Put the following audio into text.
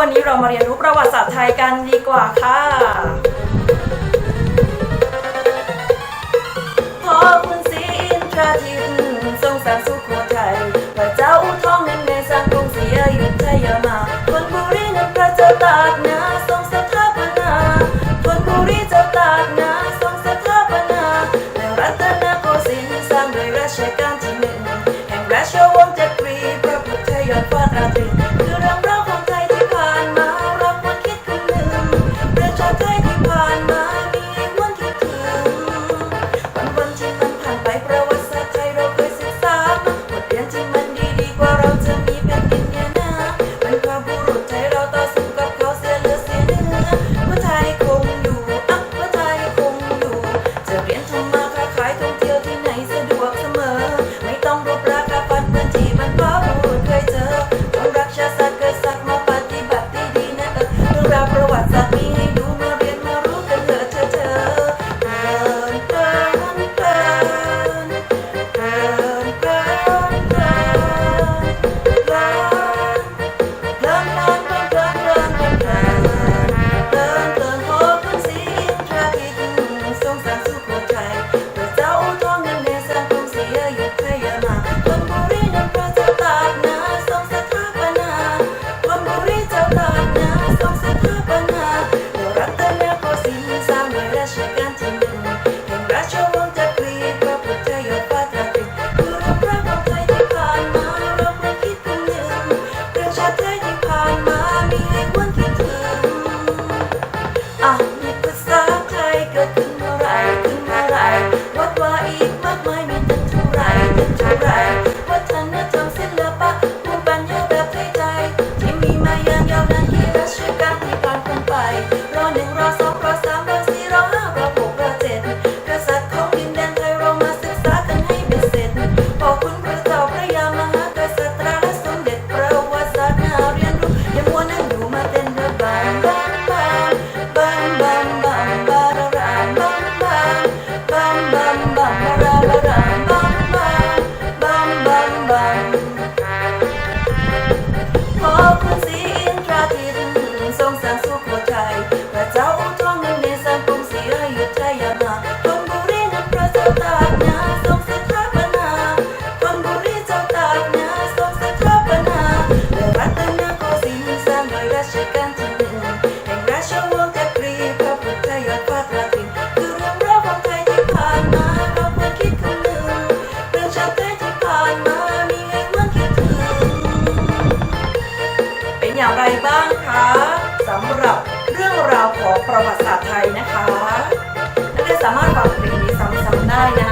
วันนี้เรามาเรียนรู้ประวัติศาสตร์ไทยกันดีกว่าค่ะพอคุณศรีอินทราธิ not mine. ไรบ้างคะสำหรับเรื่องราวของประวัติศาสตร์ไทยนะคะนักเรียนสามารถฟังเพลงนี้ซ้ำๆได้นะ